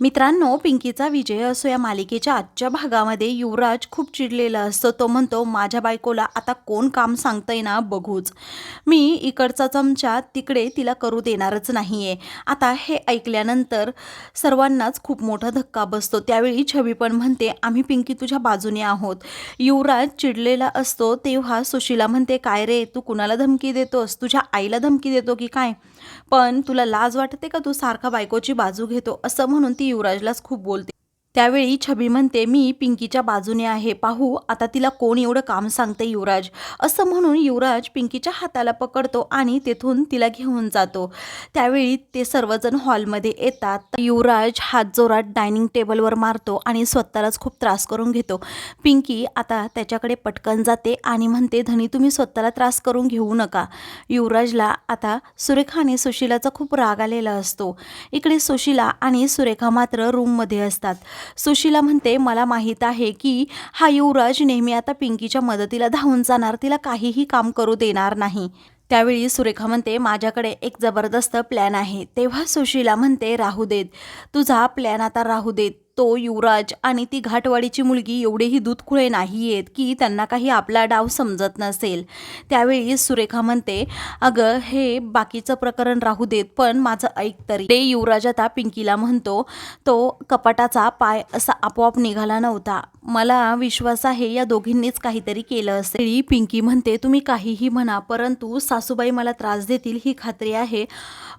मित्रांनो पिंकीचा विजय असो या मालिकेच्या आजच्या भागामध्ये युवराज खूप चिडलेला असतो. तो म्हणतो माझ्या बायकोला आता कोण काम सांगतंय ना बघूच. मी इकडचा चमचा तिकडे तिला करू देणारच नाही आहे आता हे ऐकल्यानंतर सर्वांनाच खूप मोठा धक्का बसतो. त्यावेळी छबी पण म्हणते आम्ही पिंकी तुझ्या बाजूने आहोत. युवराज चिडलेला असतो तेव्हा सुशीला म्हणते काय रे तू कुणाला धमकी देतोस? तुझ्या आईला धमकी देतो की काय? पण तुला लाज वाटते का तू सारखा बायकोची बाजू घेतो? असं म्हणून ती युवराजलाच खूप बोलते. त्यावेळी छबी म्हणते मी पिंकीच्या बाजूने आहे. पाहू आता तिला कोण एवढं काम सांगते युवराज? असं म्हणून युवराज पिंकीच्या हाताला पकडतो आणि तेथून तिला घेऊन जातो. त्यावेळी ते सर्वजण हॉलमध्ये येतात. युवराज हात जोरात डायनिंग टेबलवर मारतो आणि स्वतःलाच खूप त्रास करून घेतो. पिंकी आता त्याच्याकडे पटकन जाते आणि म्हणते धनी तुम्ही स्वतःला त्रास करून घेऊ नका. युवराजला आता सुरेखाने सुशीलाचा सुशिलाचा खूप राग आलेला असतो. इकडे सुशिला आणि सुरेखा मात्र रूममध्ये असतात. सुशीला म्हणते मला माहीत आहे की हा युवराज नेहमी आता पिंकीच्या मदतीला धावून जाणार तिला काहीही काम करू देणार नाही. त्यावेळी सुरेखा म्हणते माझ्याकडे एक जबरदस्त प्लॅन आहे. तेव्हा सुशीला म्हणते राहू देत. तुझा प्लॅन आता राहू देत. तो युवराज आणि ती घाटवाडीची मुलगी एवढेही दूधखुळे नाही आहेत की त्यांना काही आपला डाव समजत नसेल. त्यावेळी सुरेखा म्हणते अगं हे बाकीचं प्रकरण राहू देत पण माझं ऐक तरी. ते युवराज आता पिंकीला म्हणतो तो कपाटाचा पाय असा आपोआप निघाला नव्हता. मला विश्वास आहे या दोघींनीच काहीतरी केलं असेल. पिंकी म्हणते तुम्ही काहीही म्हणा परंतु सासूबाई मला त्रास देतील ही खात्री आहे.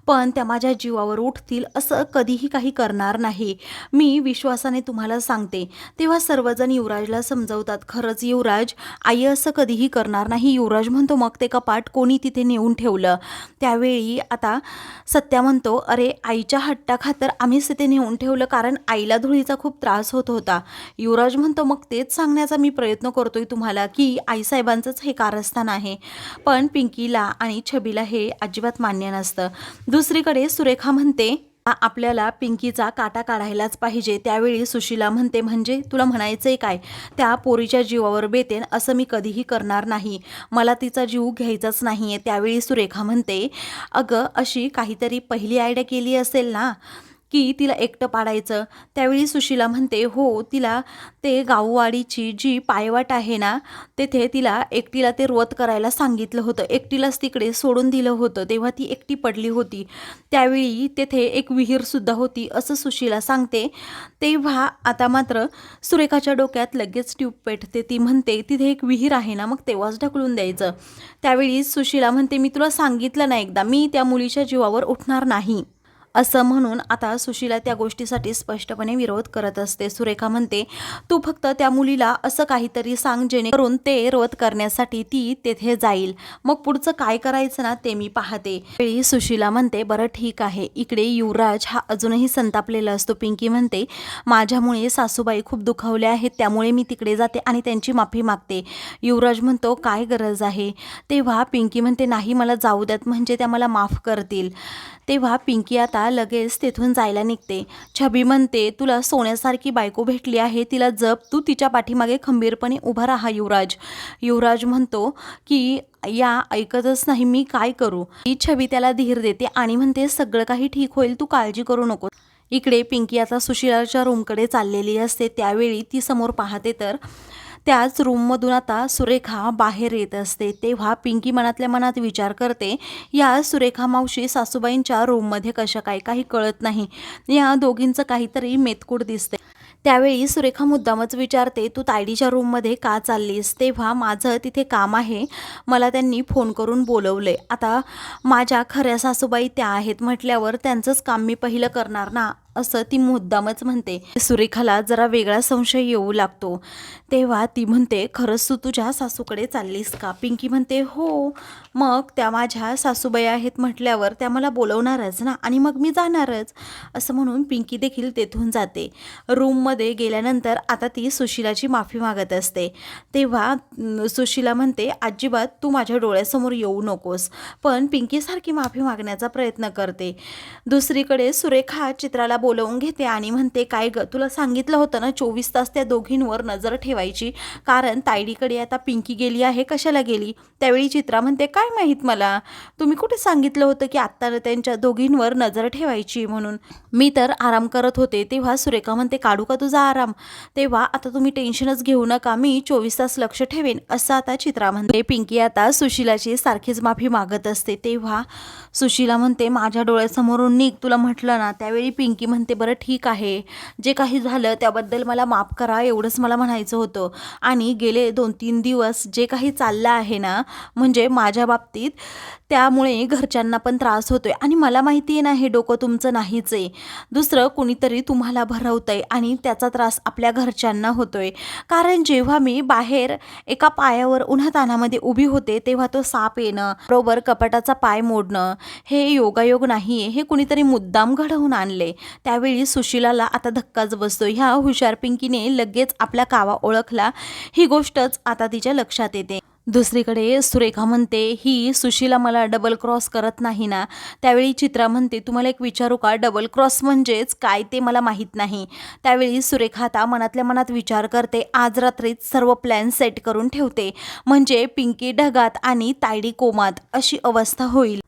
पण त्या माझ्या जीवावर उठतील असं कधीही काही करणार नाही. मी विश्वासाने तुम्हाला सांगते तेव्हा सर्वजण युवराजला समजवतात. खरंच युवराज आई असं कधीही करणार नाही. युवराज म्हणतो मग ते कपाट कोणी तिथे नेऊन ठेवलं? त्यावेळी आता सत्या म्हणतो अरे आईच्या हट्टाखातर आम्हीच तिथे नेऊन ठेवलं कारण आईला धुळीचा खूप त्रास होत होता. युवराज म्हणतो मग तेच सांगण्याचा मी प्रयत्न करतोय तुम्हाला की आईसाहेबांचंच हे कारस्थान आहे. पण पिंकीला आणि छबीला हे अजिबात मान्य नसतं. दुसरीकडे सुरेखा म्हणते आपल्याला पिंकीचा काटा काढायलाच पाहिजे. त्यावेळी सुशीला म्हणते म्हणजे तुला म्हणायचंय काय? त्या पोरीच्या जीवावर बेतेन असं मी कधीही करणार नाही. मला तिचा जीव घ्यायचाच नाही आहे त्यावेळी सुरेखा म्हणते अगं अशी काहीतरी पहिली आयडिया केली असेल ना की तिला एकटं पाडायचं. त्यावेळी सुशीला म्हणते हो तिला ते गाववाडीची जी पायवाट आहे ना तेथे तिला एकटीला ते रोत करायला सांगितलं होतं. एकटीलाच तिकडे सोडून दिलं होतं. तेव्हा ती एकटी पडली होती. त्यावेळी तेथे एक विहीरसुद्धा होती असं सुशीला सांगते. तेव्हा आता मात्र सुरेखाच्या डोक्यात लगेच ट्यूब पेटते. ती म्हणते तिथे एक विहीर आहे ना मग तेव्हाच ढकलून द्यायचं. त्यावेळी सुशीला म्हणते मी तुला सांगितलं ना एकदा मी त्या मुलीच्या जीवावर उठणार नाही. असं म्हणून आता सुशीला त्या गोष्टीसाठी स्पष्टपणे विरोध करत असते. सुरेखा म्हणते तू फक्त त्या मुलीला असं काहीतरी सांग जेणेकरून ते रोध करण्यासाठी ती तेथे जाईल. मग पुढचं काय करायचं ना ते मी पाहते. वेळी सुशीला म्हणते बरं ठीक आहे. इकडे युवराज हा अजूनही संतापलेला असतो. पिंकी म्हणते माझ्यामुळे सासूबाई खूप दुखावल्या आहेत त्यामुळे मी तिकडे जाते आणि त्यांची माफी मागते. युवराज म्हणतो काय गरज आहे? तेव्हा पिंकी म्हणते नाही मला जाऊ द्यात. म्हणजे त्या मला माफ करतील. तेव्हा पिंकी आता लगेच तेथून जायला निघते. छबी म्हणते तुला सोन्यासारखी बायको भेटली आहे तिला जप तू तिच्या पाठीमागे खंबीरपणे उभा राहा युवराज. युवराज म्हणतो की या ऐकतच नाही मी काय करू? ही छबी त्याला धीर देते आणि म्हणते सगळं काही ठीक होईल तू काळजी करू नको इकडे पिंकी आता सुशिलाच्या रूमकडे चाललेली असते. त्यावेळी ती समोर पाहते तर त्याच रूममधून आता सुरेखा बाहेर येत असते. तेव्हा पिंकी मनातल्या मनात विचार करते या सुरेखा मावशी सासूबाईंच्या रूममध्ये कशा काय? काही कळत नाही. या दोघींचं काहीतरी मेतकूट दिसते त्यावेळी सुरेखा मुद्दामच विचारते तू तायडीच्या रूममध्ये का चाललीस? तेव्हा माझं तिथे काम आहे. मला त्यांनी फोन करून बोलवले आता माझ्या खऱ्या सासूबाई त्या आहेत म्हटल्यावर त्यांचंच काम मी पहिलं करणार ना? असं ती मुद्दामच म्हणते. सुरेखाला जरा वेगळा संशय येऊ लागतो. तेव्हा ती म्हणते खरंच तू तुझ्या सासूकडे चाललीस का? पिंकी म्हणते हो. मग त्या माझ्या सासूबाई आहेत म्हटल्यावर त्या मला बोलवणारच ना आणि मग मी जाणारच. असं म्हणून पिंकी देखील तेथून जाते. रूममध्ये गेल्यानंतर आता ती सुशिलाची माफी मागत असते. तेव्हा सुशिला म्हणते अजिबात तू माझ्या डोळ्यासमोर येऊ नकोस पण पिंकीसारखी माफी मागण्याचा प्रयत्न करते. दुसरीकडे सुरेखा चित्राला बोलवून घेते आणि म्हणते काय ग तुला सांगितलं होतं ना चोवीस तास त्या दोघींवर नजर ठेवायची. कारण तायडीकडे आता पिंकी गेली आहे कशाला गेली? त्यावेळी चित्रा म्हणते काय माहीत मला तुम्ही कुठे सांगितलं होतं की आत्ता त्यांच्या दोघींवर नजर ठेवायची म्हणून? मी तर आराम करत होते तेव्हा सुरेखा म्हणते काढू का तुझा आराम? तेव्हा आता तुम्ही टेन्शनच घेऊ नका मी चोवीस तास लक्ष ठेवेन असं आता चित्रा म्हणते. पिंकी आता सुशिलाची सारखीच माफी मागत असते. तेव्हा सुशिला म्हणते माझ्या डोळ्यासमोरून निघ तुला म्हटलं ना त्यावेळी पिंकी म्हणते बरं ठीक आहे. जे काही झालं त्याबद्दल मला माफ करा एवढंच मला म्हणायचं होतं. आणि गेले दोन तीन दिवस जे काही चाललं आहे ना म्हणजे माझ्या बाबतीत त्यामुळे घरच्यांना पण त्रास होतो आहे आणि मला माहिती आहे ना हे डोकं तुमचं नाहीच आहे. दुसरं कुणीतरी तुम्हाला भरवतंय आणि त्याचा त्रास आपल्या घरच्यांना होतो आहे कारण जेव्हा मी बाहेर एका पायावर उन्हातानामध्ये उभी होते तेव्हा तो साप येणं बरोबर कपाटाचा पाय मोडणं हे योगायोग नाही आहे हे कुणीतरी मुद्दाम घडवून आणले त्यावेळी सुशिलाला आता धक्काच बसतो ह्या हुशार पिंकीने लगेच आपला कावा ओळखला. ही गोष्टच आता तिच्या लक्षात येते. दुसरीकडे सुरेखा म्हणते ही सुशीला मला डबल क्रॉस करत नाही ना. त्यावेळी चित्रा म्हणते तुम्हाला एक विचारू का? डबल क्रॉस म्हणजेच काय ते मला माहीत नाही. त्यावेळी सुरेखा आता मनातल्या मनात विचार करते आज रात्रीच सर्व प्लॅन सेट करून ठेवते. म्हणजे पिंकी ढगात आणि तायडी कोमात अशी अवस्था होईल.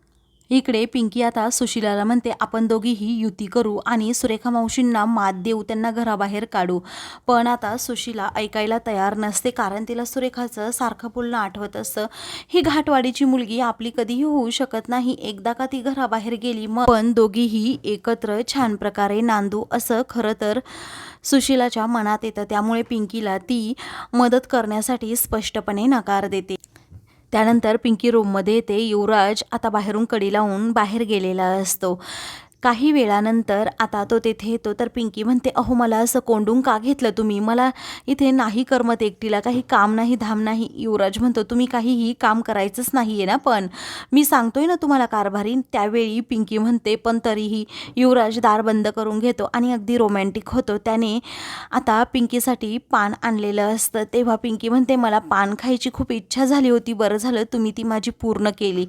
इकडे पिंकी आता सुशिलाला म्हणते आपण दोघीही युती करू आणि सुरेखा मावशींना मात देऊ त्यांना घराबाहेर काढू. पण आता सुशिला ऐकायला तयार नसते कारण तिला सुरेखाचं सारखं बोलणं आठवत असतं. ही घाटवाडीची मुलगी आपली कधीही होऊ शकत नाही. एकदा का ती घराबाहेर गेली मग पण दोघीही एकत्र छान प्रकारे नांदू असं खरं तर सुशिलाच्या मनात येतं. त्यामुळे पिंकीला ती मदत करण्यासाठी स्पष्टपणे नकार देते. त्यानंतर पिंकी रूममध्ये येते युवराज आता बाहेरून कडी लावून बाहेर गेलेला असतो. काही वेळानंतर आता तो तेथे येतो तर पिंकी म्हणते अहो मला असं कोंडून का घेतलं तुम्ही? मला इथे नाही करमत एकटीला काही काम नाही धाम नाही. युवराज म्हणतो तुम्ही काहीही काम करायचंच नाही आहे ना पण मी सांगतोय ना तुम्हाला कारभारी. त्यावेळी पिंकी म्हणते पण तरीही युवराज दार बंद करून घेतो आणि अगदी रोमॅन्टिक होतो. त्याने आता पिंकीसाठी पान आणलेलं असतं. तेव्हा पिंकी म्हणते मला पान खायची खूप इच्छा झाली होती. बरं झालं तुम्ही ती माझी पूर्ण केली.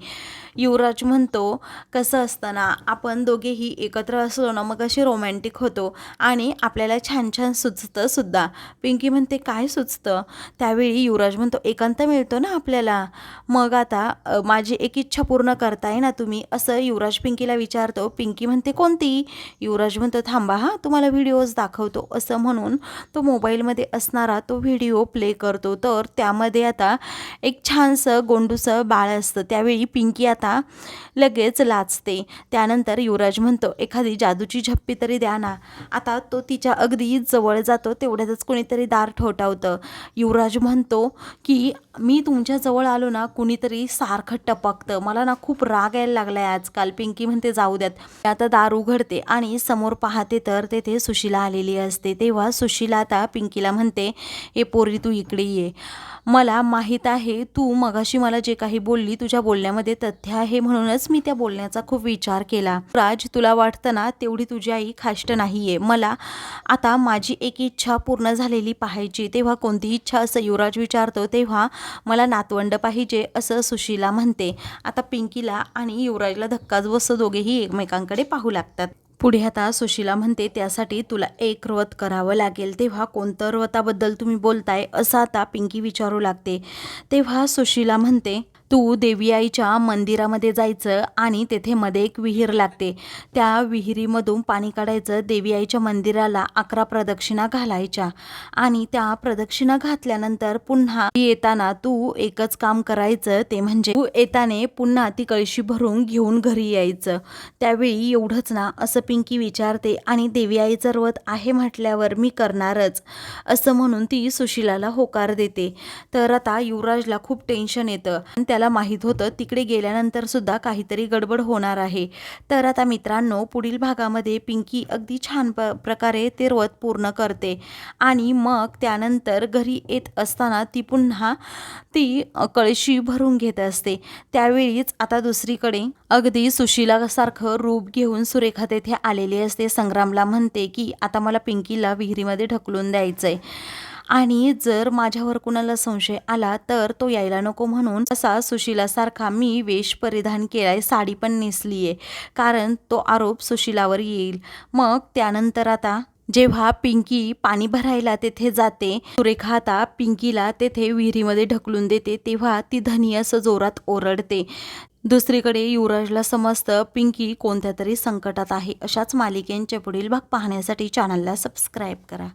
युवराज म्हणतो कसं असतं ना आपण दोघेही एकत्र असलो ना मग असे रोमॅन्टिक होतो. आणि आपल्याला छान छान सुचतं सुद्धा. पिंकी म्हणते काय सुचतं? त्यावेळी युवराज म्हणतो एकांत मिळतो ना आपल्याला. मग आता माझी एक इच्छा पूर्ण करताय ना तुम्ही? असं युवराज पिंकीला विचारतो. पिंकी म्हणते कोणती? युवराज म्हणतो थांबा हा तुम्हाला व्हिडिओज दाखवतो. असं म्हणून तो मोबाईलमध्ये असणारा तो व्हिडिओ प्ले करतो. तर त्यामध्ये आता एक छानसं गोंडूसं बाळ असतं. त्यावेळी पिंकी आता लगेच लाचते. त्यानंतर युवराज म्हणतो एखादी जादूची झप्पी तरी द्या ना. आता तो तिच्या अगदी जवळ जातो तेवढ्यातच कोणीतरी दार ठोठावतं. युवराज म्हणतो की मी तुमच्याजवळ आलो ना कुणीतरी सारखं टपकतं. मला ना खूप राग यायला लागला आहे आजकाल. पिंकी म्हणते जाऊ द्यात. आता दार उघडते आणि समोर पाहते तर तेथे सुशिला आलेली असते. तेव्हा सुशिला आता पिंकीला म्हणते हे पोरी तू इकडे ये. मला माहीत आहे तू मगाशी मला जे काही बोलली तुझ्या बोलण्यामध्ये तथ्य आहे म्हणूनच मी त्या बोलण्याचा खूप विचार केला. राज तुला वाटतं ना तेवढी तुझी आई खाष्ट नाही आहे मला आता माझी एक इच्छा पूर्ण झालेली पाहायची. तेव्हा कोणती इच्छा असं युवराज विचारतो तेव्हा मला नातवंड पाहिजे असं सुशीला म्हणते. आता पिंकीला आणि युवराजला धक्काच बसतो दोघेही एकमेकांकडे पाहू लागतात. पुढे आता सुशीला म्हणते त्यासाठी तुला एक व्रत करावं लागेल. तेव्हा कोणतं व्रताबद्दल तुम्ही बोलताय? असं आता पिंकी विचारू लागते. तेव्हा सुशीला म्हणते तू देवी आईच्या मंदिरामध्ये जायचं आणि तेथे मध्ये एक विहीर लागते. त्या विहिरीमधून पाणी काढायचं देवी आईच्या मंदिराला अकरा प्रदक्षिणा घालायच्या आणि त्या प्रदक्षिणा घातल्यानंतर पुन्हा येताना तू एकच काम करायचं ते म्हणजे तू येताने पुन्हा ती कळशी भरून घेऊन घरी यायचं. त्यावेळी एवढंच ना असं पिंकी विचारते आणि देवी आईचं व्रत आहे म्हटल्यावर मी करणारच असं म्हणून ती सुशिलाला होकार देते. तर आता युवराजला खूप टेन्शन येतं आणि त्याला माहीत होतं तिकडे गेल्यानंतर सुद्धा काहीतरी गडबड होणार आहे. तर आता मित्रांनो पुढील भागामध्ये पिंकी अगदी छान प प्रकारे ते व्रत पूर्ण करते. आणि मग त्यानंतर घरी येत असताना ती पुन्हा ती कळशी भरून घेत असते. त्यावेळीच आता दुसरीकडे अगदी सुशीलासारखं रूप घेऊन सुरेखा तेथे आलेली असते. संग्रामला म्हणते की आता मला पिंकीला विहिरीमध्ये ढकलून द्यायचं आहे आणि जर माझ्यावर कुणाला संशय आला तर तो यायला नको म्हणून असा सुशिलासारखा मी वेश परिधान केलाय साडी पण नेसली आहे कारण तो आरोप सुशिलावर येईल. मग त्यानंतर आता जेव्हा पिंकी पाणी भरायला तेथे जाते सुरेखा आता पिंकीला तेथे विहिरीमध्ये ढकलून देते तेव्हा ती धनी असं जोरात ओरडते. दुसरीकडे युवराजला समजतं पिंकी कोणत्या तरी संकटात आहे. अशाच मालिकेंचे पुढील भाग पाहण्यासाठी चॅनलला सबस्क्राईब करा.